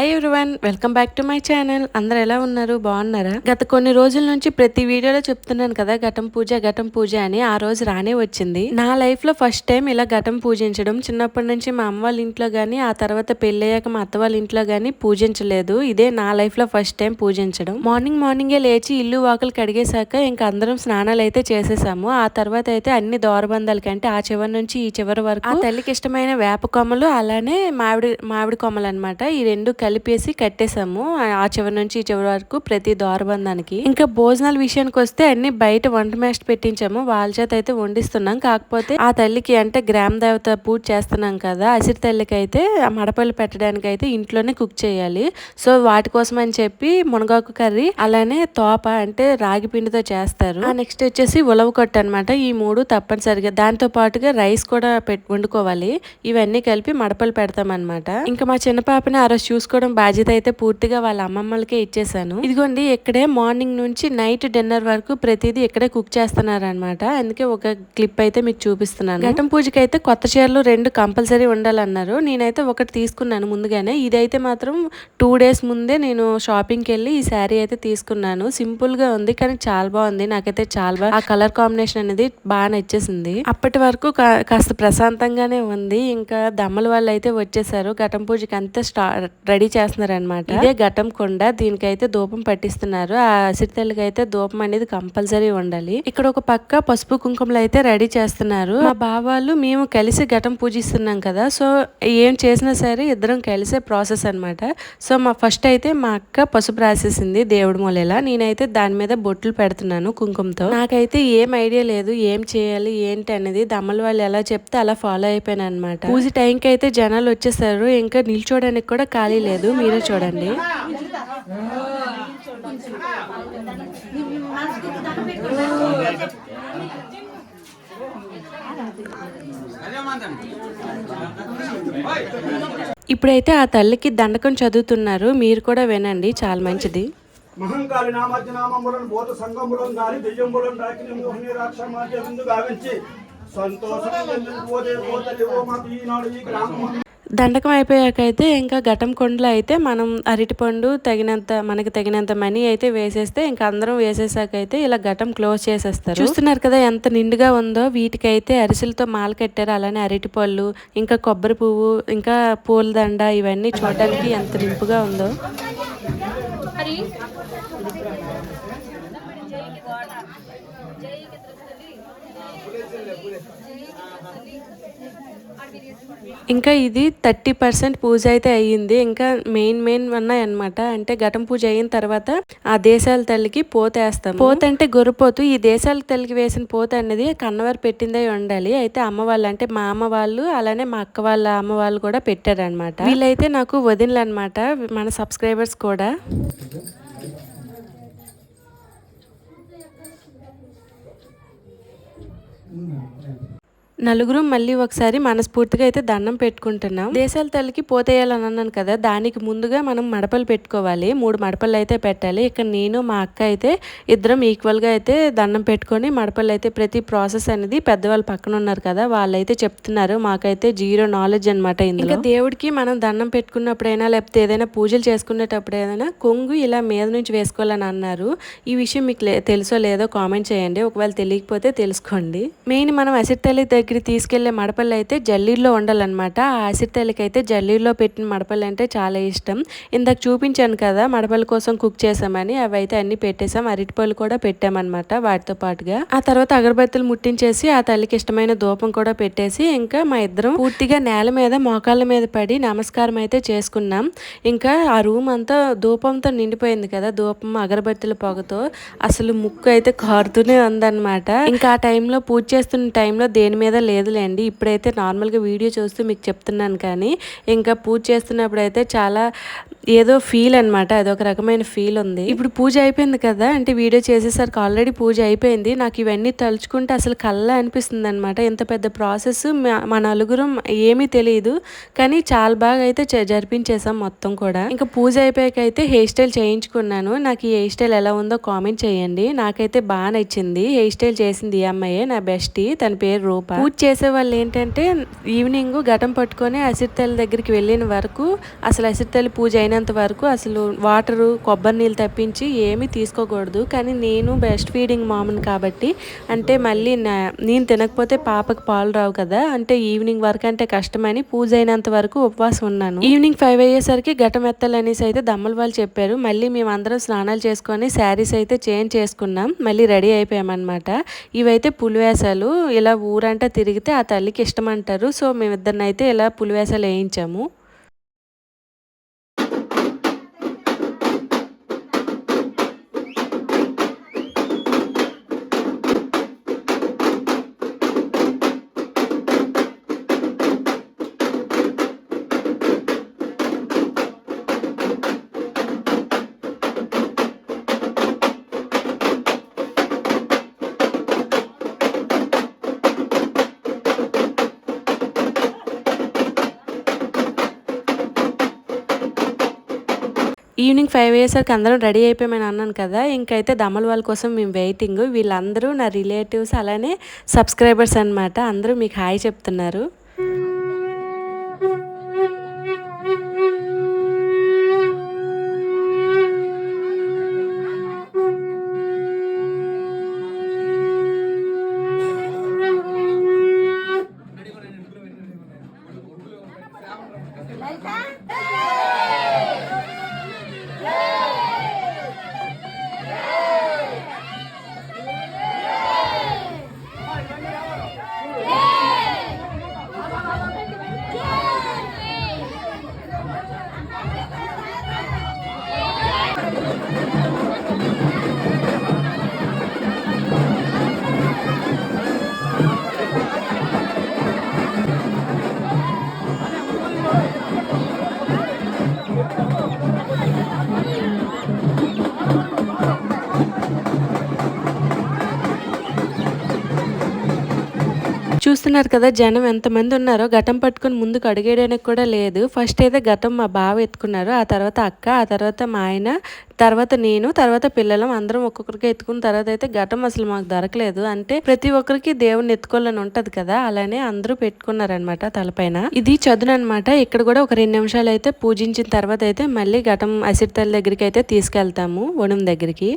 Hi everyone welcome back to my channel అందరు ఎలా ఉన్నారు? బాగున్నారా? గత కొన్ని రోజుల నుంచి ప్రతి వీడియోలో చెప్తున్నాను కదా ఘటం పూజ ఘటం పూజ అని. ఆ రోజు రానే వచ్చింది. నా లైఫ్లో ఫస్ట్ టైం ఇలా ఘటం పూజించడం. చిన్నప్పటి నుంచి మా అమ్మ వాళ్ళ ఇంట్లో గానీ ఆ తర్వాత పెళ్ళయ్యాక మా అత్త వాళ్ళ ఇంట్లో గానీ పూజించలేదు. ఇదే నా లైఫ్లో ఫస్ట్ టైం పూజించడం. మార్నింగ్ మార్నింగే లేచి ఇల్లు వాకలు కడిగేశాక ఇంకా అందరం స్నానాలు అయితే చేసేసాము. ఆ తర్వాత అయితే అన్ని దోరబంధాలకి అంటే ఆ చివరి నుంచి ఈ చివరి వరకు ఆ తల్లికి ఇష్టమైన వేప కొమ్మలు అలానే మామిడి మామిడి కొమ్మలు అన్నమాట. ఈ రెండు కలిపేసి కట్టేసాము ఆ- చివరి నుంచి ఈ చివరి వరకు ప్రతి దోరబంధానికి. ఇంకా భోజనాల విషయానికి వస్తే అన్ని బయట వంట మేస్ట్ పెట్టించాము. వాళ్ళ చేత అయితే వండిస్తున్నాం. కాకపోతే ఆ తల్లికి అంటే గ్రామ దేవత పూజ చేస్తున్నాం కదా అసిరి తల్లికి అయితే ఆ మడపల్లి పెట్టడానికి అయితే ఇంట్లోనే కుక్ చేయాలి. సో వాటి కోసం అని చెప్పి మునగాకు కర్రీ అలానే తోప అంటే రాగి పిండితో చేస్తారు. ఆ నెక్స్ట్ వచ్చేసి ఉలవ కొట్టు అనమాట ఈ మూడు తప్పనిసరిగా. దాంతో పాటుగా రైస్ కూడా పెట్ వండుకోవాలి. ఇవన్నీ కలిపి మడపలు పెడతాం అనమాట ఇంకా మా చిన్న పాపని ఆ రోజు చూసుకోవడం బాధ్యత అయితే పూర్తిగా వాళ్ళ అమ్మమ్మలకే ఇచ్చేసాను ఇదిగోండి ఇక్కడే మార్నింగ్ నుంచి నైట్ డిన్నర్ వరకు ప్రతిదీ ఇక్కడే కుక్ చేస్తున్నారు అనమాట అందుకే ఒక క్లిప్ అయితే మీకు చూపిస్తున్నాను. ఘటం పూజకి అయితే కొత్త చీరలు రెండు కంపల్సరీ ఉండాలన్నారు. నేనైతే ఒకటి తీసుకున్నాను ముందుగానే. ఇదైతే మాత్రం టూ డేస్ ముందే నేను షాపింగ్కి వెళ్ళి ఈ శారీ అయితే తీసుకున్నాను. సింపుల్గా ఉంది కానీ చాలా బాగుంది. నాకైతే చాలా బాగా ఆ కలర్ కాంబినేషన్ అనేది బాగా నచ్చేసింది అప్పటి వరకు కా- కాస్త ప్రశాంతంగానే ఉంది. ఇంకా దమ్మల వాళ్ళు అయితే వచ్చేసారు. ఘటం పూజకి అంతా స్టా రెడీ చేస్తున్నారనమాట. ఇదే ఘటం కొండ. దీనికైతే ధూపం పట్టిస్తున్నారు. ఆ అసిరితల్లికి అయితే ధూపం అనేది కంపల్సరీ ఉండాలి. ఇక్కడ ఒక పక్క పసుపు కుంకుమలు అయితే రెడీ చేస్తున్నారు. మా బావాలు మేము కలిసి ఘటం పూజిస్తున్నాం కదా. సో ఏం చేసినా సరే ఇద్దరం కలిసే ప్రాసెస్ అన్నమాట సో మా ఫస్ట్ అయితే మా అక్క పసుపు రాసేసింది దేవుడి మూలెలా. నేనైతే దాని మీద బొట్లు పెడుతున్నాను కుంకుమతో. నాకైతే ఏం ఐడియా లేదు ఏం చేయాలి ఏంటి అనేది. దమ్మల వాళ్ళు ఎలా చెప్తే అలా ఫాలో అయిపోయాను అనమాట పూజ టైంకి అయితే జనాలు వచ్చేసారు. ఇంకా నిల్చోడానికి కూడా ఖాళీ లేదు. లేదు మీరే చూడండి. ఇప్పుడైతే ఆ తల్లికి దండకం చదువుతున్నారు. మీరు కూడా వినండి చాలా మంచిది. మహంకాళి నామజ్ఞనామములను బోధ సంగములను దాని దెయ్యములను దాకిన మోహిని రాక్షమాధ్య ముందు గావించి సంతోషం చెందిన పోతే పోతలి ఓ మాకు ఈనాడు ఈ గ్రామం దండకం అయిపోయాక అయితే ఇంకా ఘటం కొండలో అయితే మనం అరటిపండు తగినంత మనకి తగినంత మనీ అయితే వేసేస్తే ఇంకా అందరం వేసేసాకైతే ఇలా ఘటం క్లోజ్ చేసేస్తారు. చూస్తున్నారు కదా ఎంత నిండుగా ఉందో. వీటికైతే అరిసెలతో మాల కట్టారు. అలానే అరటిపళ్ళు ఇంకా కొబ్బరి పువ్వు ఇంకా పూలదండ ఇవన్నీ చూడడానికి ఎంత నింపుగా ఉందో. ఇంకా ఇది థర్టీ పర్సెంట్ పూజ అయితే అయ్యింది. ఇంకా మెయిన్ మెయిన్ ఉన్నాయి అనమాట అంటే ఘటం పూజ అయిన తర్వాత ఆ దేశాల తల్లికి పోతేస్తాం పోత అంటే గొర్రెపోతు ఈ దేశాల తల్లికి వేసిన పోత అనేది కన్నవారు పెట్టిందే ఉండాలి అయితే అమ్మ వాళ్ళు అంటే మా అమ్మ వాళ్ళు అలానే మా అక్క వాళ్ళ అమ్మ వాళ్ళు కూడా పెట్టారనమాట వీళ్ళైతే నాకు వదినలు అనమాట మన సబ్స్క్రైబర్స్ కూడా. నలుగురు మళ్ళీ ఒకసారి మనస్ఫూర్తిగా అయితే దండం పెట్టుకుంటున్నాం. దేశాల తల్లికి పోతేయాలని అన్నాను కదా దానికి ముందుగా మనం మడపలు పెట్టుకోవాలి. మూడు మడపలు అయితే పెట్టాలి. ఇక్కడ నేను మా అక్క అయితే ఇద్దరం ఈక్వల్గా అయితే దండం పెట్టుకొని మడపలు అయితే ప్రతి ప్రాసెస్ అనేది పెద్దవాళ్ళు పక్కన ఉన్నారు కదా వాళ్ళైతే చెప్తున్నారు. మాకైతే జీరో నాలెడ్జ్ అనమాట ఇంకా దేవుడికి మనం దండం పెట్టుకున్నప్పుడైనా లేకపోతే ఏదైనా పూజలు చేసుకునేటప్పుడు ఏదైనా కొంగు ఇలా మీద నుంచి వేసుకోవాలని అన్నారు. ఈ విషయం మీకు లే- తెలుసో లేదో కామెంట్ చేయండి. ఒకవేళ తెలియకపోతే తెలుసుకోండి. మెయిన్ మనం అసిడ్ తల్లి దగ్గర తీసుకెళ్ళే మడపళ్ళు అయితే జల్లీల్లో ఉండాలన్నమాట ఆ అసిడ్ తల్లికైతే జల్లీల్లో పెట్టిన మడపల్లి అంటే చాలా ఇష్టం. ఇందాక చూపించాను కదా మడపల కోసం కుక్ చేసామని అవి అయితే అన్ని పెట్టేసాం. అరటిపళ్ళు కూడా పెట్టామన్నమాట వాటితో పాటుగా. ఆ తర్వాత అగరబత్తులు ముట్టించేసి ఆ తల్లికి ఇష్టమైన ధూపం కూడా పెట్టేసి ఇంకా మా ఇద్దరం పూర్తిగా నేల మీద మోకాళ్ళ మీద పడి నమస్కారం అయితే చేసుకున్నాం. ఇంకా ఆ రూమ్ అంతా ధూపంతో నిండిపోయింది కదా ధూపం అగరబత్తుల పొగతో. అసలు ముక్కు అయితే కారుతూనే ఉందన్నమాట. ఇంకా ఆ టైంలో పూజ చేస్తున్న టైంలో దేని మీద లేదులేండి. ఇప్పుడైతే నార్మల్గా వీడియో చూస్తూ మీకు చెప్తున్నాను కానీ ఇంకా పూజ చేస్తున్నప్పుడు అయితే చాలా ఏదో ఫీల్ అనమాట అదొక రకమైన ఫీల్ ఉంది. ఇప్పుడు పూజ అయిపోయింది కదా అంటే వీడియో చేసేసరికి ఆల్రెడీ పూజ అయిపోయింది. నాకు ఇవన్నీ తలుచుకుంటే అసలు కళ్ళ అనిపిస్తుంది అనమాట ఇంత పెద్ద ప్రాసెస్ మా నలుగురం ఏమీ తెలియదు కానీ చాలా బాగా అయితే జరిపించేసాం మొత్తం కూడా. ఇంకా పూజ అయిపోయాక అయితే హెయిర్ స్టైల్ చేయించుకున్నాను. నాకు ఈ హెయిర్ స్టైల్ ఎలా ఉందో కామెంట్ చేయండి. నాకైతే బాగా నచ్చింది. హెయిర్ స్టైల్ చేసింది ఈ అమ్మాయే నా బెస్టీ తన పేరు రూప. పూజ చేసే వాళ్ళు ఏంటంటే ఈవినింగ్ ఘటం పట్టుకొని అసిరితల్లి దగ్గరికి వెళ్ళిన వరకు అసలు అసిరితల్లి పూజ అయినంత వరకు అసలు వాటరు కొబ్బరి నీళ్ళు తప్పించి ఏమీ తీసుకోకూడదు. కానీ నేను బెస్ట్ ఫీడింగ్ మామని కాబట్టి అంటే మళ్ళీ నా- నేను తినకపోతే పాపకు పాలు రావు కదా అంటే ఈవినింగ్ వరకు అంటే కష్టమని పూజ అయినంత వరకు ఉపవాసం ఉన్నాను. ఈవినింగ్ ఫైవ్ అయ్యేసరికి ఘటం అనేసి అయితే దమ్మల వాళ్ళు చెప్పారు. మళ్ళీ మేము అందరం స్నానాలు చేసుకొని శారీస్ అయితే చేంజ్ చేసుకున్నాం. మళ్ళీ రెడీ అయిపోయామన్నమాట. ఇవైతే పులివేసాలు ఇలా ఊరంటా తిరిగితే ఆ తల్లికి ఇష్టం అంటారు. సో మేమిద్దరినైతే అయితే ఇలా పులివేసాలు వేయించాము. ఈవినింగ్ ఫైవ్ అయ్యేసరికి అందరం రెడీ అయిపోయామని అన్నాను కదా ఇంకైతే దమల్ వాళ్ళ కోసం మేము వెయిటింగ్. వీళ్ళందరూ నా రిలేటివ్స్ అలానే సబ్స్క్రైబర్స్ అన్నమాట. అందరూ మీకు హాయ్ చెప్తున్నారు. చూస్తున్నారు కదా జనం ఎంతమంది ఉన్నారో ఘటం పట్టుకొని ముందుకు అడిగేయడానికి కూడా లేదు. ఫస్ట్ అయితే ఘటం మా బావ ఎత్తుకున్నారు ఆ తర్వాత అక్క ఆ తర్వాత మా ఆయన తర్వాత నేను తర్వాత పిల్లలం అందరం ఒక్కొక్కరికి ఎత్తుకున్న తర్వాత అయితే ఘటం అసలు మాకు దొరకలేదు. అంటే ప్రతి ఒక్కరికి దేవుని ఎత్తుకోవాలని ఉంటది కదా అలానే అందరూ పెట్టుకున్నారనమాట తలపైన. ఇది చదును అనమాట ఇక్కడ కూడా ఒక రెండు నిమిషాలు అయితే పూజించిన తర్వాత అయితే మళ్ళీ ఘటం అసిరితల్లి దగ్గరికి అయితే తీసుకెళ్తాము వణుం దగ్గరికి.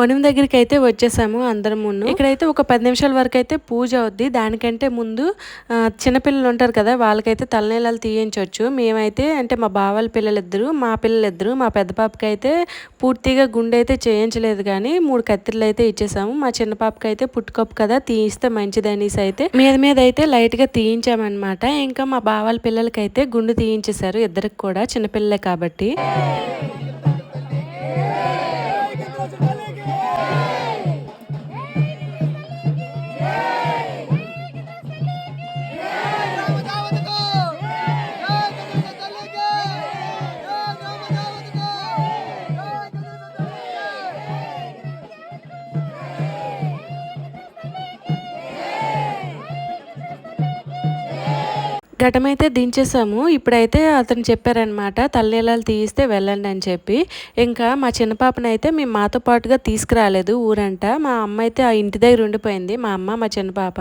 వనం దగ్గరికి అయితే వచ్చేసాము అందరం ముందు ఇక్కడైతే ఒక పది నిమిషాల వరకు అయితే పూజ అవుద్ది. దానికంటే ముందు చిన్నపిల్లలు ఉంటారు కదా వాళ్ళకైతే తలనీలాలు తీయించవచ్చు మేమైతే అంటే మా బావాల పిల్లలిద్దరు మా పిల్లలిద్దరు మా పెద్ద పాపకి అయితే పూర్తిగా గుండె అయితే చేయించలేదు కానీ మూడు కత్తిరలు అయితే ఇచ్చేసాము. మా చిన్న పాపకి అయితే పుట్టుకప్పు కదా తీయిస్తే మంచిదనేసి అయితే మీద మీద అయితే లైట్గా తీయించామన్నమాట. ఇంకా మా బావాల పిల్లలకైతే గుండు తీయించేశారు ఇద్దరికి కూడా చిన్నపిల్లలే కాబట్టి. ఘటం అయితే దించేసాము ఇప్పుడైతే అతను చెప్పారనమాట తల్లీలాలు తీయిస్తే వెళ్ళండి అని చెప్పి. ఇంకా మా చిన్న పాపనైతే మేము మాతో పాటుగా తీసుకురాలేదు ఊరంట. మా అమ్మ అయితే ఆ ఇంటి దగ్గర ఉండిపోయింది మా అమ్మ మా చిన్న పాప.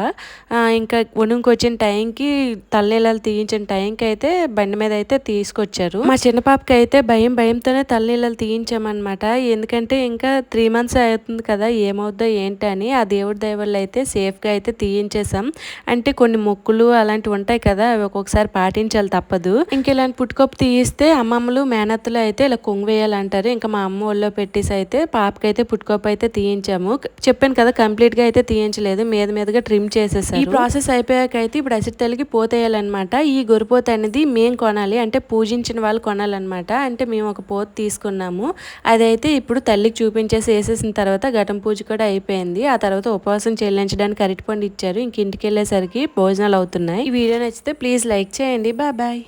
ఇంకా ఉణుకు వచ్చిన టైంకి తల్లీలాలు తీయించిన టైంకి అయితే బండి మీద అయితే తీసుకొచ్చారు. మా చిన్న పాపకి అయితే భయం భయంతోనే తల్లీలాలు తీయించామన్నమాట. ఎందుకంటే ఇంకా త్రీ మంత్స్ అవుతుంది కదా ఏమవుద్దో ఏంటని ఆ దేవుడి దయవల్ల అయితే సేఫ్గా అయితే తీయించేసాం అంటే కొన్ని మొక్కులు అలాంటివి ఉంటాయి కదా అవి ఒక్కొక్కసారి పాటించాలి తప్పదు. ఇంక ఇలాంటి పుట్టుకొప్పు తీయిస్తే అమ్మమ్మలు మేనత్తలు అయితే ఇలా కొంగువేయాలంటారు ఇంకా మా అమ్మ ఒళ్ళో పెట్టేసి అయితే పాపకైతే పుట్టుకొప్పు అయితే తీయించాము. చెప్పాను కదా కంప్లీట్గా అయితే తీయించలేదు. మీద మీదగా ట్రిమ్ చేసేసారు. ఈ ప్రాసెస్ అయిపోయాక అయితే ఇప్పుడు అసిడ్ తల్లికి పోతేయాలన్నమాట. ఈ గొరిపోత అనేది మేము కొనాలి. అంటే పూజించిన వాళ్ళు కొనాలన్నమాట. అంటే మేము ఒక పోత తీసుకున్నాము. అదైతే ఇప్పుడు తల్లికి చూపించేసి వేసేసిన తర్వాత ఘటం పూజ కూడా అయిపోయింది. ఆ తర్వాత ఉపవాసం చెల్లించడానికి అరటిపండు ఇచ్చారు. ఇంక ఇంటికి వెళ్ళేసరికి భోజనాలు అవుతున్నాయి. ఈ వీడియో నచ్చితే please please like, share, and bye bye.